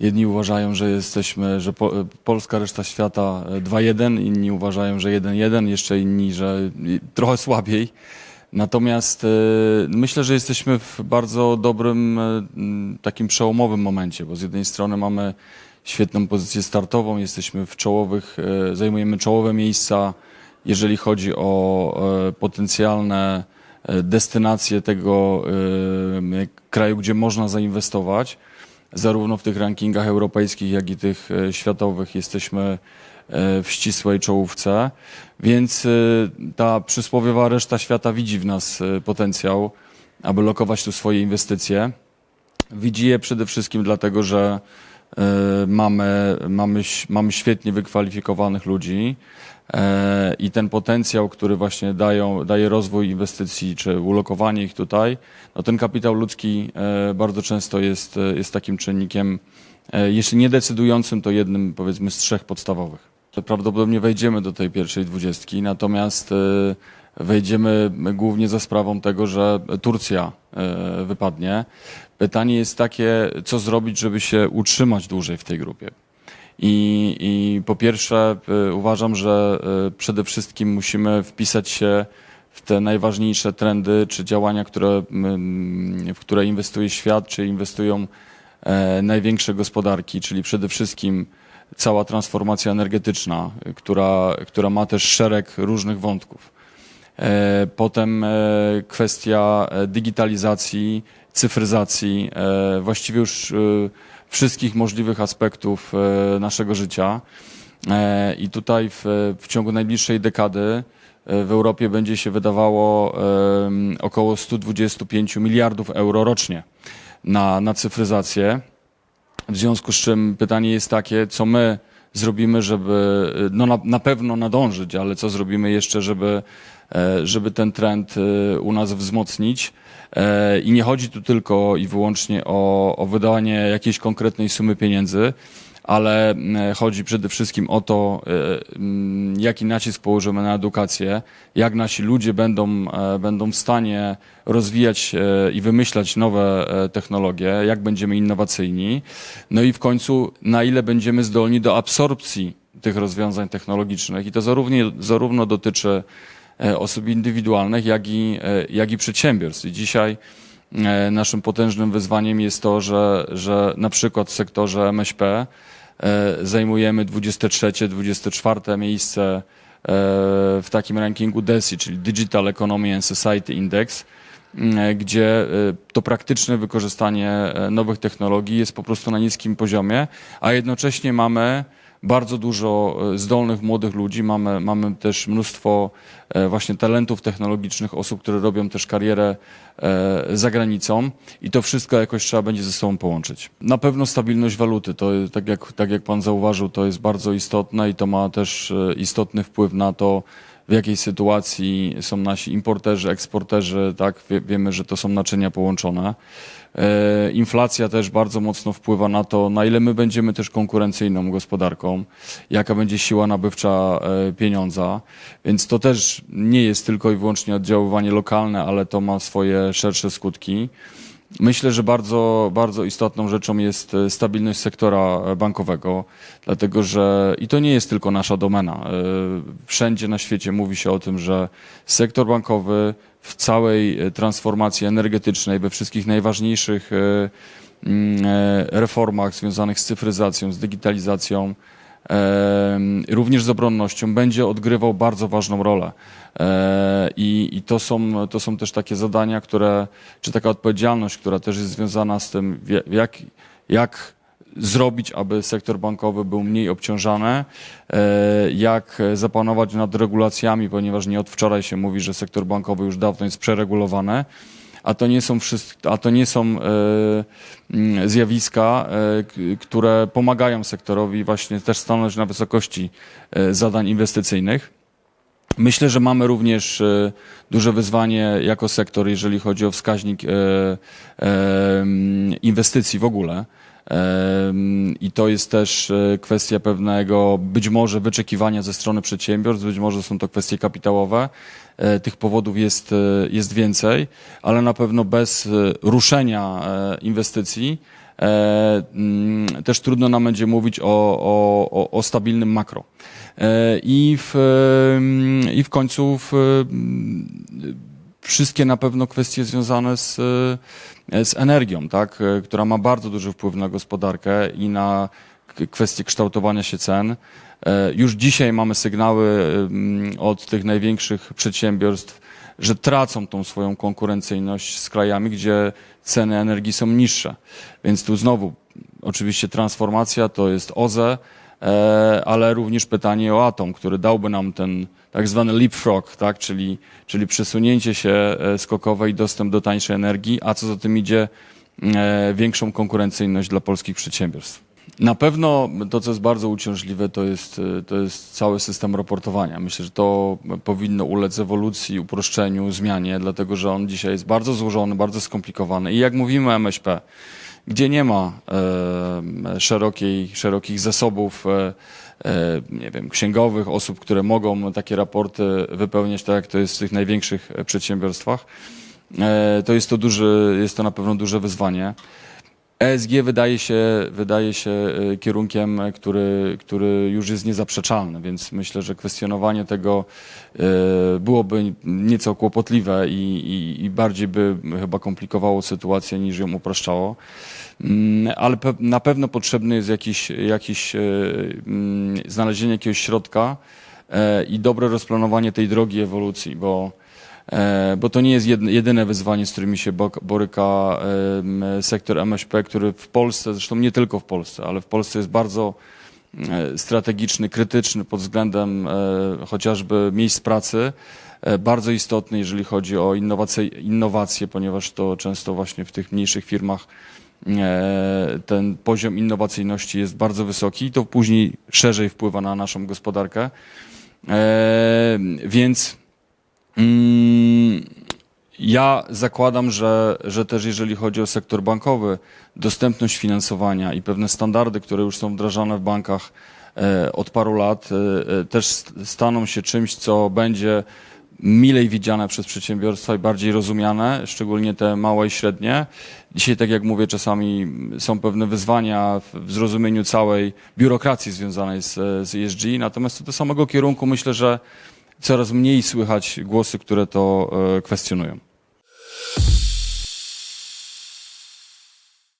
Jedni uważają, że jesteśmy, że po, Polska reszta świata e, 2-1, inni uważają, że 1-1, jeszcze inni, że trochę słabiej. Natomiast e, myślę, że jesteśmy w bardzo dobrym, e, takim przełomowym momencie, bo z jednej strony mamy świetną pozycję startową, jesteśmy w czołowych, e, zajmujemy czołowe miejsca, jeżeli chodzi o e, potencjalne e, destynacje tego e, kraju, gdzie można zainwestować. Zarówno w tych rankingach europejskich, jak i tych e, światowych jesteśmy e, w ścisłej czołówce, więc e, ta przysłowiowa reszta świata widzi w nas potencjał, aby lokować tu swoje inwestycje. Widzi je przede wszystkim dlatego, że mamy, mamy, ś- mamy świetnie wykwalifikowanych ludzi e, i ten potencjał, który właśnie dają, daje rozwój inwestycji czy ulokowanie ich tutaj, no ten kapitał ludzki e, bardzo często jest, e, jest takim czynnikiem, e, jeśli nie decydującym, to jednym powiedzmy z trzech podstawowych. Prawdopodobnie wejdziemy do tej pierwszej dwudziestki, natomiast e, wejdziemy głównie za sprawą tego, że Turcja e, wypadnie. Pytanie jest takie, co zrobić, żeby się utrzymać dłużej w tej grupie. I, i po pierwsze, e, uważam, że e, przede wszystkim musimy wpisać się w te najważniejsze trendy czy działania, które, w które inwestuje świat, czy inwestują największe gospodarki, czyli przede wszystkim cała transformacja energetyczna, która, która ma też szereg różnych wątków. E, Potem e, kwestia e, digitalizacji, cyfryzacji, właściwie już wszystkich możliwych aspektów naszego życia. I tutaj w, w ciągu najbliższej dekady w Europie będzie się wydawało około 125 miliardów euro rocznie na, na cyfryzację. W związku z czym pytanie jest takie, co my zrobimy, żeby no na, na pewno nadążyć, ale co zrobimy jeszcze, żeby, żeby ten trend e, u nas wzmocnić. E, I nie chodzi tu tylko i wyłącznie o, o wydanie jakiejś konkretnej sumy pieniędzy, ale e, chodzi przede wszystkim o to, e, jaki nacisk położymy na edukację, jak nasi ludzie będą, e, będą w stanie rozwijać e, i wymyślać nowe e, technologie, jak będziemy innowacyjni, no i w końcu na ile będziemy zdolni do absorpcji tych rozwiązań technologicznych i to zarówno, zarówno dotyczy e, osób indywidualnych, jak i, e, jak i przedsiębiorstw. I dzisiaj e, naszym potężnym wyzwaniem jest to, że, że na przykład w sektorze MŚP e, zajmujemy 23-24 miejsce e, w takim rankingu DESI, czyli Digital Economy and Society Index, gdzie e, to praktyczne wykorzystanie e, nowych technologii jest po prostu na niskim poziomie, a jednocześnie mamy bardzo dużo e, zdolnych młodych ludzi, mamy, mamy też mnóstwo e, właśnie talentów technologicznych, osób, które robią też karierę e, za granicą. I to wszystko jakoś trzeba będzie ze sobą połączyć. Na pewno stabilność waluty, to tak jak, tak jak pan zauważył, to jest bardzo istotne i to ma też istotny wpływ na to, w jakiej sytuacji są nasi importerzy, eksporterzy, tak? Wie, wiemy, że to są naczynia połączone. E, inflacja też bardzo mocno wpływa na to, na ile my będziemy też konkurencyjną gospodarką, jaka będzie siła nabywcza e, pieniądza. Więc to też nie jest tylko i wyłącznie oddziaływanie lokalne, ale to ma swoje szersze skutki. Myślę, że bardzo, bardzo istotną rzeczą jest e, stabilność sektora e, bankowego, dlatego że i to nie jest tylko nasza domena. E, Wszędzie na świecie mówi się o tym, że sektor bankowy w całej transformacji energetycznej, we wszystkich najważniejszych mm, reformach związanych z cyfryzacją, z digitalizacją, również z obronnością będzie odgrywał bardzo ważną rolę. E, I, i to, są, to są też takie zadania, które, czy taka odpowiedzialność, która też jest związana z tym, jak, jak zrobić, aby sektor bankowy był mniej obciążany, e, jak zapanować nad regulacjami, ponieważ nie od wczoraj się mówi, że sektor bankowy już dawno jest przeregulowany a to nie są wszystko, a to nie są mm, zjawiska, e, które pomagają sektorowi właśnie też stanąć na wysokości e, zadań inwestycyjnych. Myślę, że mamy również duże wyzwanie jako sektor, jeżeli chodzi o wskaźnik inwestycji w ogóle. I to jest też e, kwestia pewnego być może wyczekiwania ze strony przedsiębiorstw, być może są to kwestie kapitałowe. E, Tych powodów jest, e, jest więcej, ale na pewno bez ruszenia inwestycji mm, też trudno nam będzie mówić o, o, o, stabilnym makro. I w, I w końcu w, wszystkie na pewno kwestie związane z, e, z energią, tak, e, która ma bardzo duży wpływ na gospodarkę i na kwestie kształtowania się cen. E, Już dzisiaj mamy sygnały od tych największych przedsiębiorstw, że tracą tą swoją konkurencyjność z krajami, gdzie ceny energii są niższe. Więc tu znowu, oczywiście transformacja to jest OZE, ale również pytanie o atom, który dałby nam ten tak zwany leapfrog, tak? czyli, czyli przesunięcie się e, skokowe i dostęp do tańszej energii, a co za tym idzie, e, większą konkurencyjność dla polskich przedsiębiorstw. Na pewno to, co jest bardzo uciążliwe, to jest, e, to jest cały system raportowania. Myślę, że to powinno ulec ewolucji, uproszczeniu, zmianie, dlatego że on dzisiaj jest bardzo złożony, bardzo skomplikowany. I jak mówimy o MŚP, gdzie nie ma e, szerokiej, szerokich zasobów, e, e, nie wiem, księgowych, osób, które mogą takie raporty wypełniać, tak jak to jest w tych największych przedsiębiorstwach, e, to jest to duży, jest to na pewno duże wyzwanie. ESG wydaje się, wydaje się e, kierunkiem, e, który, który już jest niezaprzeczalny, więc myślę, że kwestionowanie tego e, byłoby nieco kłopotliwe i, i, i bardziej by chyba komplikowało sytuację niż ją upraszczało. Mm, Ale na pewno potrzebny jest jakiś, jakiś mm, znalezienie jakiegoś środka i dobre rozplanowanie tej drogi ewolucji, bo bo to nie jest jedyne wyzwanie, z którymi się boryka sektor MŚP, który w Polsce, zresztą nie tylko w Polsce, ale w Polsce jest bardzo e, strategiczny, krytyczny pod względem e, chociażby miejsc pracy, e, bardzo istotny, jeżeli chodzi o innowacje, innowacje, ponieważ to często właśnie w tych mniejszych firmach e, ten poziom innowacyjności jest bardzo wysoki i to później szerzej wpływa na naszą gospodarkę. E, Więc Ja zakładam, że, że też jeżeli chodzi o sektor bankowy, dostępność finansowania i pewne standardy, które już są wdrażane w bankach e, od paru lat, e, e, też st- staną się czymś, co będzie milej widziane przez przedsiębiorstwa i bardziej rozumiane, szczególnie te małe i średnie. Dzisiaj, tak jak mówię, czasami są pewne wyzwania w- zrozumieniu całej biurokracji związanej z, z ESG, natomiast do samego kierunku myślę, że coraz mniej słychać głosy, które to e, kwestionują.